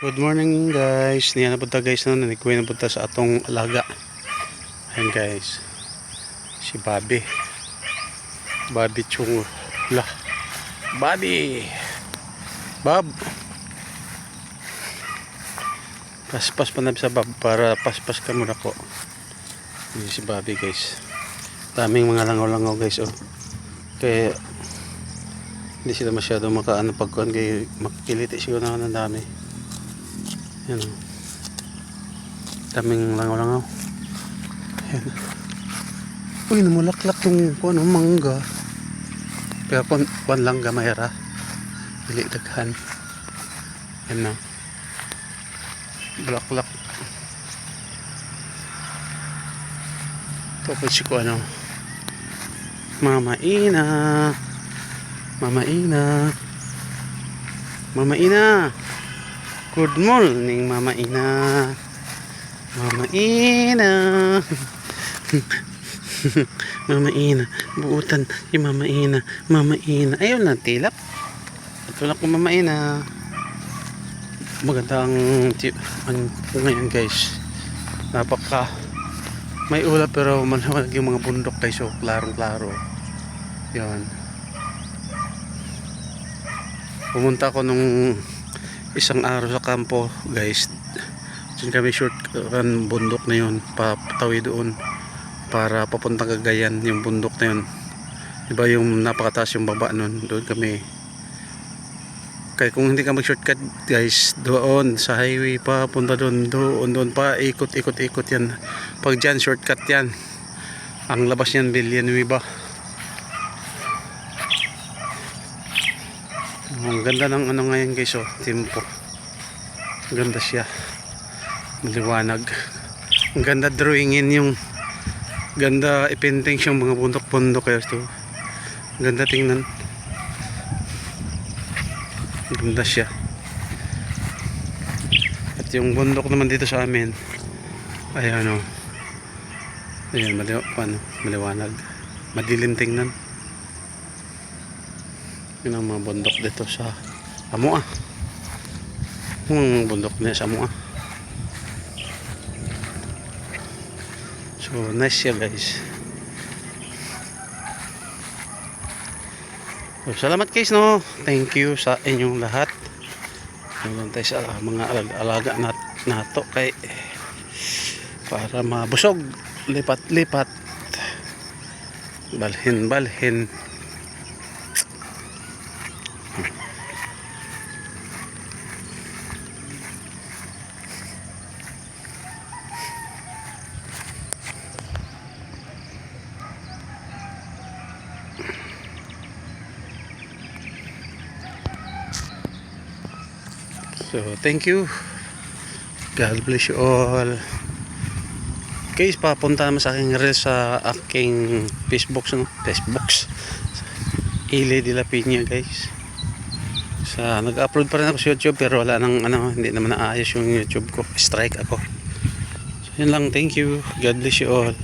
Good morning guys. Niya na punta guys no. Nanikuha na punta sa atong alaga. Ayan guys. Si Bobby. Bobby Chung. La. Bobby. Bob. Paspas pa na sa Bob para paspas ka muna po. Yan si Bobby guys. Daming mga langaw-langaw guys oh. Kaya hindi sila masyado makaano pagkuhan kay makikiliti siguro na ng dami. Yan. Daming langaw-langaw. Yan. Uy, namulaklak yung kung ano, mangga. Kaya kung kung lang gamayra. Dili daghan. Yan na. Bulaklak. Tapos si ko ano. Mama Ina. Mama Ina. Mama Ina. Good morning, Mama Ina. Mama Ina. Mama Ina. Buutan si Mama Ina. Mama Ina. Ayun lang, tilap. Lang ko Mama Ina. Maganda ang ang ngayon guys. Napaka may ulap pero malawag yung mga bundok guys. So, klarong-klaro. Yan. Pumunta ako nung isang araw sa kampo guys. Diyan kami short run bundok na yun. Papatawi doon para papunta Cagayan yung bundok na yun. Iba yung napakataas yung baba nun? Doon kami. Kaya kung hindi ka mag shortcut guys doon sa highway pa punta doon doon doon pa ikot ikot ikot yan. Pag dyan shortcut yan. Ang labas yan billion ang ganda ng ano ngayon guys oh tempo. Ang ganda siya. Maliwanag ang ganda drawingin yung ganda ipinting siyang mga bundok-bundok kaya ito ang ganda tingnan. Ganda siya. At yung bundok naman dito sa amin ay ano ayan mali ano, maliwanag. Madilim tingnan yun ang mga bundok dito sa Amua. Yung bundok na sa Amua. So nice siya guys. So, salamat guys no? Thank you sa inyong lahat. Nandun tayo sa mga alag alaga nat nato kay para mabusog. Lipat lipat balhin balhin So, thank you. God bless you all. Guys, papunta naman sa aking reel sa aking Facebook, no? Facebook. Ile de la Piña, guys. Sa nag-upload pa rin ako sa YouTube pero wala nang ano, hindi naman naayos yung YouTube ko. Strike ako. So, yun lang. Thank you. God bless you all.